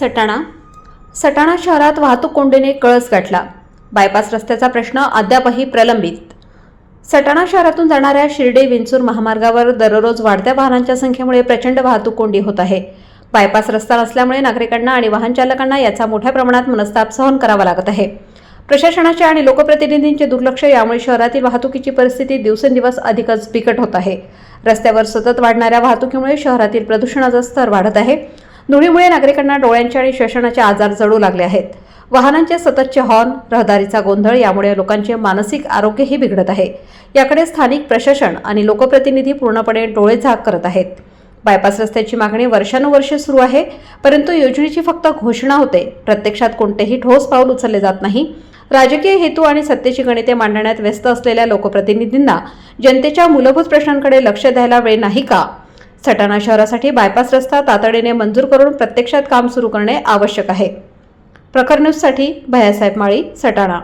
सटाणा. सटाणा शहरात वाहतूक कोंडीने कळस गाठला. बायपास रस्त्याचा प्रश्न अद्यापही प्रलंबित. सटाणा शहरातून जाणाऱ्या शिर्डी विंचूर महामार्गावर दररोज वाढत्या वाहनांच्या संख्येमुळे प्रचंड वाहतूक कोंडी होत आहे. बायपास रस्ता नसल्यामुळे नागरिकांना आणि वाहन चालकांना याचा मोठ्या प्रमाणात मनस्ताप सहन करावा लागत आहे. प्रशासनाच्या आणि लोकप्रतिनिधींचे दुर्लक्ष यामुळे शहरातील वाहतुकीची परिस्थिती दिवसेंदिवस अधिकच बिकट होत आहे. रस्त्यावर सतत वाढणाऱ्या वाहतुकीमुळे शहरातील प्रदूषणाचा स्तर वाढत आहे. धुळीमुळे नागरिकांना डोळ्यांचे आणि श्वसनाचे आजार जडू लागले आहेत. वाहनांचे सततचे हॉर्न रहदारीचा गोंधळ यामुळे लोकांचे मानसिक आरोग्यही बिघडत आहे. याकडे स्थानिक प्रशासन आणि लोकप्रतिनिधी पूर्णपणे डोळे झाक करत आहेत. बायपास रस्त्याची मागणी वर्षानुवर्षे सुरू आहे परंतु योजनेची फक्त घोषणा होते. प्रत्यक्षात कोणतेही ठोस पाऊल उचलले जात नाही. राजकीय हेतू आणि सत्तेची गणिते मांडण्यात व्यस्त असलेल्या लोकप्रतिनिधींना जनतेच्या मूलभूत प्रश्नांकडे लक्ष द्यायला वेळ नाही का? सटाणा शहरासाठी बायपास रस्ता तातडीने मंजूर करून प्रत्यक्षात काम सुरू करणे आवश्यक आहे. प्रखर न्यूजसाठी माळी सटाणा.